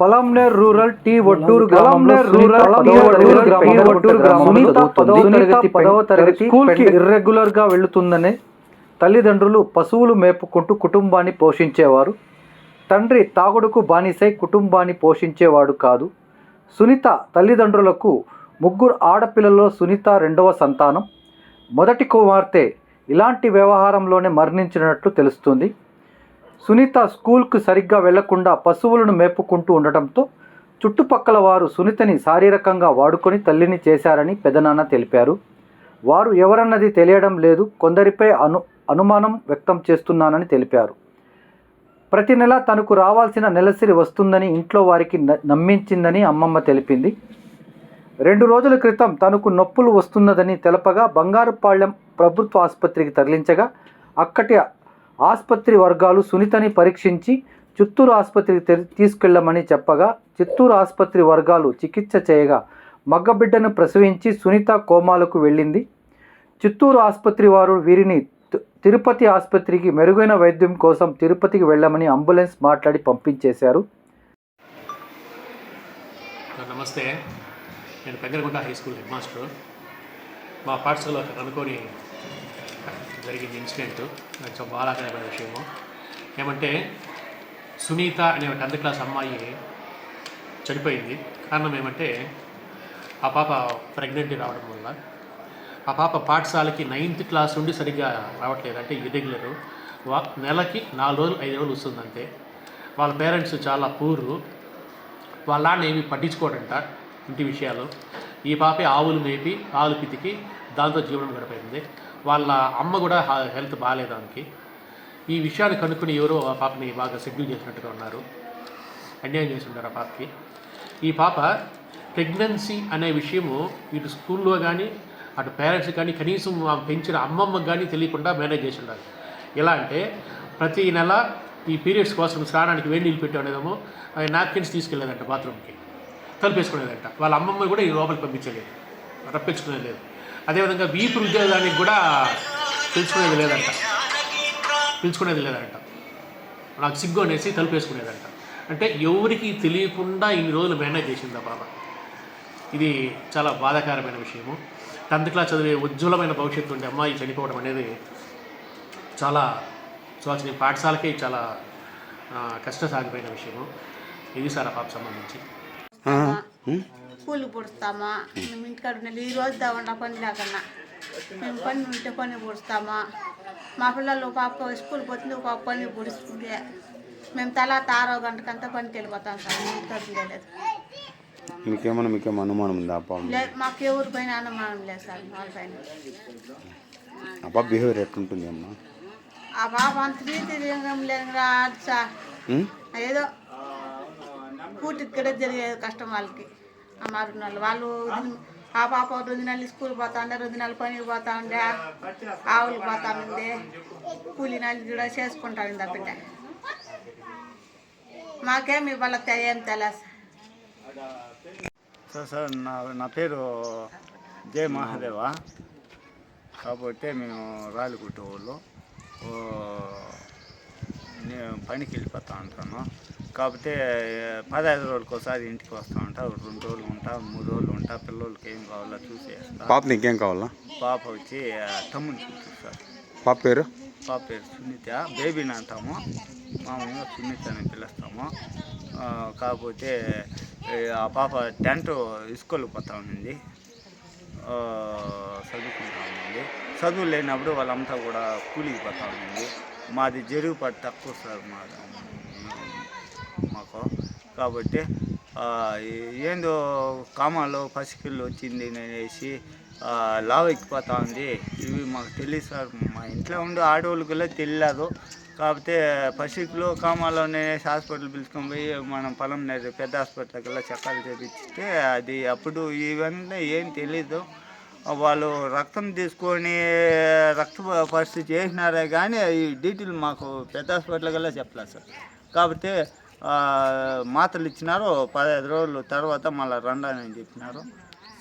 Palamaner rural tea Otturu గ్రామంలో rural tea Otturu పదవ తరగతి పదవ తరగతి స్కూల్కి ఇర్రెగ్యులర్గా వెళుతుందనే తల్లిదండ్రులు పశువులు మేపుకుంటూ కుటుంబాన్ని పోషించేవారు. తండ్రి తాగుడుకు బానిసై కుటుంబాన్ని పోషించేవాడు కాదు. సునీత తల్లిదండ్రులకు ముగ్గురు ఆడపిల్లల్లో సునీత రెండవ సంతానం. మొదటి కుమార్తె ఇలాంటి వ్యవహారంలోనే మరణించినట్లు తెలుస్తుంది. సునీత స్కూల్కు సరిగ్గా వెళ్ళకుండా పశువులను మేపుకుంటూ ఉండటంతో చుట్టుపక్కల వారు సునీతని శారీరకంగా వాడుకొని తల్లిని చేశారని పెదనాన్న తెలిపారు. వారు ఎవరన్నది తెలియడం లేదు కొందరిపై అను అనుమానం వ్యక్తం చేస్తున్నానని తెలిపారు. ప్రతి నెల తనకు రావాల్సిన నెలసరి వస్తుందని ఇంట్లో వారికి న- నమ్మించిందని అమ్మమ్మ తెలిపింది. రెండు రోజుల క్రితం తనకు నొప్పులు వస్తున్నదని తెలపగా బంగారుపాళ్యం ప్రభుత్వ ఆసుపత్రికి తరలించగా అక్కటి ఆసుపత్రి వర్గాలు సునీతని పరీక్షించి చిత్తూరు ఆసుపత్రికి తీసుకెళ్ళమని చెప్పగా చిత్తూరు ఆసుపత్రి వర్గాలు చికిత్స చేయగా మగ్గబిడ్డను ప్రసవించి సునీత కోమాలకు వెళ్ళింది. చిత్తూరు ఆసుపత్రి వారు వీరిని తి- తిరుపతి ఆసుపత్రికి మెరుగైన వైద్యం కోసం తిరుపతికి వెళ్ళమని అంబులెన్స్ మాట్లాడి పంపించేశారు. నమస్తే. నేను Peddaragunta high school head master. మా పాఠశాల అనుకోని జరిగింది ఇన్సిడెంట్. నాకు చాలా బాధాకరమైన విషయము. ఏమంటే సునీత అనే ఒక టెన్త్ క్లాస్ అమ్మాయి చనిపోయింది. కారణం ఏమంటే ఆ పాప ప్రెగ్నెంట్ రావడం వల్ల. ఆ పాప పాఠశాలకి నైన్త్ క్లాస్ నుండి సరిగ్గా రావట్లేదు. అంటే ఇరెగ్యులరు వా నెలకి నాలుగు రోజులు ఐదు రోజులు వస్తుందంటే వాళ్ళ పేరెంట్స్ చాలా పూరు. వాళ్ళ ఏమి పట్టించుకోడంట ఇంటి విషయాలు. ఈ పాపే ఆవులు మేపి ఆవులు పితికి దాంతో జీవనం గడిపోయింది వాళ్ళ అమ్మ కూడా హెల్త్ బాగాలేదు ఆమెకి. ఈ విషయాన్ని కనుక్కుని ఎవరో ఆ పాపని బాగా షెడ్యూల్ చేసినట్టుగా ఉన్నారు. అన్యాయం చేసి ఉన్నారు ఆ పాపకి. ఈ పాప ప్రెగ్నెన్సీ అనే విషయము ఇటు స్కూల్లో కానీ అటు పేరెంట్స్ కానీ కనీసం పెంచిన అమ్మమ్మకి కానీ తెలియకుండా మేనేజ్ చేసి ఉండాలి. ఎలా అంటే ప్రతి నెల ఈ పీరియడ్స్ కోసం స్నానానికి వేడి నీళ్ళు పెట్టేదేమో నాప్కిన్స్ తీసుకెళ్ళేదంట బాత్రూమ్కి తలుపేసుకునేదంట. వాళ్ళ అమ్మమ్మ కూడా ఈ లోపలికి పంపించలేదు. రప్పించుకునేది లేదు. అదేవిధంగా వీపు ఉద్యోగానికి కూడా పిలుచుకునేది లేదంట. పిలుచుకునేది లేదంట. నాకు సిగ్గు అనేసి తలుపేసుకునేదంట అంటే ఎవరికి తెలియకుండా ఇన్ని రోజులు మేనేజ్ చేసింది ఆ బాబా? ఇది చాలా బాధాకరమైన విషయము. టెన్త్ క్లాస్ చదివే ఉజ్వలమైన భవిష్యత్తు ఉండే అమ్మాయి చనిపోవడం అనేది చాలా శోచనీయ పాఠశాలకే చాలా కష్టసాగిపోయిన విషయము. ఇది సార్ ఆ పాప సంబంధించి. కూలి పుడుస్తామా మేము ఇంటికాడ ఉండాలి ఈ రోజు దావండి పని లేకన్నా. మేము పని ఉంటే పని పుడుస్తామా మా పిల్లలు ఒక పాప స్కూల్ పోతుంది ఒక పాప పని పుడుస్తుంది మేము తలా ఆరో గంటకంతా పనికి వెళ్ళిపోతాం సార్ మేము లేదు మీకేమన్నా మీకేమో అనుమానం ఉందా లేదు మాకు ఎవరి పైన అనుమానం లేదు సార్ వాళ్ళ పైన. బిహేవియర్ ఎట్లుంటుంది అమ్మా? ఆ పాప అంత రీతి లేదు రాదు సార్? ఏదో పూర్తి ఇక్కడ జరిగేది కష్టం వాళ్ళకి. ఆ వాళ్ళు ఆ పాప రెండు నెలలు స్కూల్ పోతా ఉండే రెండు నెలలు పనికి పోతా ఉండే ఆవులు పోతా ఉండే కూలి నెలలు కూడా చేసుకుంటాను ఉంది ఆ బిడ్డ. మాకేమి వాళ్ళకి ఏం తెలియదు సార్ సార్ నా నా పేరు జయ మహాదేవ. కాకపోతే మేము రాలిగుట్ట వాళ్ళు నేను పనికి వెళ్ళిపోతా ఉంటాను కాకపోతే పదహైదు రోజులకి ఒకసారి ఇంటికి వస్తూ ఉంటా. ఒక రెండు రోజులు ఉంటా మూడు రోజులు ఉంటా. పిల్లలకి ఏం కావాలో చూసేస్తా. పాప నీకేం కావాలా? పాప వచ్చి తమ్ముని చూస్తుంది సార్ పాప పేరు? పాప పేరు సునీత. బేబీని అంటాము. మామూలుగా సునీత అని పిలుస్తాము. కాకపోతే ఆ పాప టెన్త్ స్కూల్కి పోతా ఉంది ఆ, చదువుకుంటా ఉంది చదువు లేనప్పుడు వాళ్ళంతా కూడా కూలికి పోతా ఉంది మాది జరుగుబాటు తక్కువ సార్ మాది. మాకు. కాబట్టి ఏందో కామాలో పసికిళ్ళు వచ్చింది అనేసి లావ్ లావు ఎక్కిపోతా ఉంది ఇవి మాకు తెలియదు సార్. మా ఇంట్లో ఉండే ఆడవాళ్ళకి తెలియదు కాకపోతే పసికిలో కామాలో అనేసి హాస్పిటల్ పిలుచుకొని పోయి మనం పొలం పెద్ద హాస్పిటల్కి వెళ్ళి చెక్కాలు చేపించితే అది అప్పుడు ఇవన్నీ ఏం తెలీదు. వాళ్ళు రక్తం తీసుకొని రక్త పరిస్థితి చేసినారే కానీ ఈ డీటెయిల్ మాకు పెద్ద హాస్పిటల్ కల్లా చెప్పలేదు సార్. కాకపోతే మాత్రలు ఇచ్చినారు. పదహైదు రోజులు తర్వాత మళ్ళీ రండానని చెప్పినారు.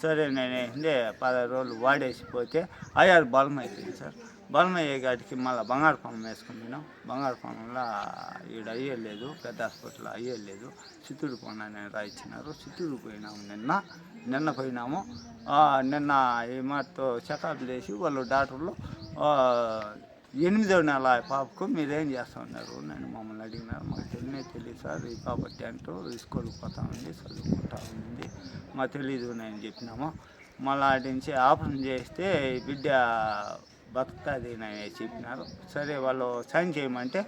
సరే నేను ఏంటంటే పదహైదు రోజులు వాడేసిపోతే అయ్యారు బలం అయిపోయింది సార్. బలమయ్యే గాడికి మళ్ళీ బంగారుపాలెం బంగారు బంగారుపాలెంలో ఈడ అయ్యలేదు పెద్ద హాస్పిటల్ అయ్యలేదు. చిత్తూరు పోయినా రాయించినారు చిత్తూరు పోయినాము నిన్న. నిన్న పోయినాము. నిన్న ఈ మాతో చెకప్ చేసి వాళ్ళు డాక్టర్లు ఎనిమిదో నెల పాపకు మీరేం చేస్తా ఉన్నారు నేను మమ్మల్ని అడిగినారు మాకు తెలియనే తెలియదు సార్. ఈ పాప అంటూ స్కూల్కి పోతా ఉంది చదువుకుంటా ఉంది. మాకు తెలీదు నేను చెప్పినాము. మళ్ళీ ఆటి నుంచి ఆపరేషన్ చేస్తే బిడ్డ బతుకుతుంది నేను చెప్పినారు. సరే వాళ్ళు సైన్ చేయమంటే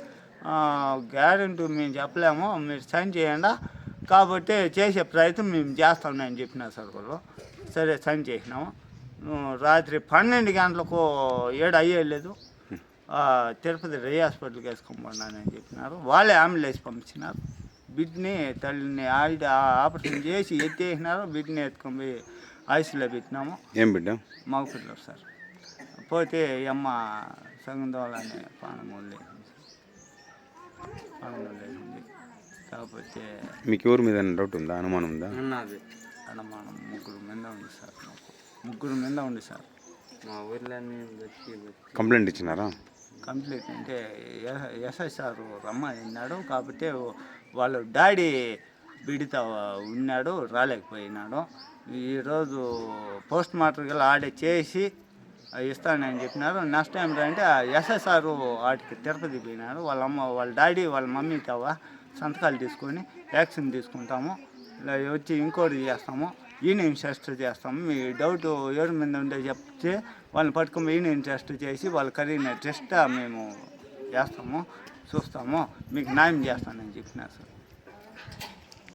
గ్యారెంటీ మేము చెప్పలేము మీరు సైన్ చేయండి? కాబట్టి చేసే ప్రయత్నం మేము చేస్తామని చెప్పినారు సార్ వాళ్ళు. సరే సైన్ చేసినాము. రాత్రి పన్నెండు గంటలకు ఏడు అయ్యేయలేదు తిరుపతి రే హాస్పిటల్కి వేసుకోమన్నానని చెప్పినారు. వాళ్ళే అంబులెన్స్ పంపించినారు. బిడ్డని తల్లిని ఆవిడ ఆపరేషన్ చేసి ఎత్తేసినారు. బిడ్డని ఎత్తుకొని పోయి ఐసీలో పెట్టినాము. ఏం బిడ్డ? మగ పిల్లలు సార్. పోతే అమ్మ సంగందోళనే పానమూలి పానమూలి కాకపోతే మీకు ఎవరి మీద డౌట్ ఉందా? అనుమానం ఉందా? ఉన్నది అనుమానం ముగ్గురు మీద ఉంది సార్ మాకు. ముగ్గురు మీద ఉంది సార్. మా వచ్చి కంప్లైంట్ ఇచ్చినారా? కంప్లీట్ అంటే ఎస్ఐసార్ రమ్మ ఉన్నాడు కాబట్టి వాళ్ళ డాడీ బిడితో ఉన్నాడు రాలేకపోయినాడు. ఈరోజు పోస్ట్ మార్టం గల ఆడే చేసి ఇస్తానని చెప్పినారు. నెక్స్ట్ టైం అంటే ఎస్ఎస్ఆర్ వాటికి తిరుపతి పోయినారు. వాళ్ళ అమ్మ వాళ్ళ డాడీ వాళ్ళ మమ్మీ తవ్వ సంతకాలు తీసుకొని వ్యాక్సిన్ తీసుకుంటాము. ఇలా వచ్చి ఇంకోటి చేస్తాము. ఈయన టెస్ట్ చేస్తాము? మీ డౌట్ ఎవరి మీద ఉంటే చెప్తే వాళ్ళని పట్టుకుని ఈయన టెస్ట్ చేసి వాళ్ళ కరీన టెస్ట్ మేము చేస్తాము చూస్తాము. మీకు న్యాయం చేస్తానని చెప్పినా సార్.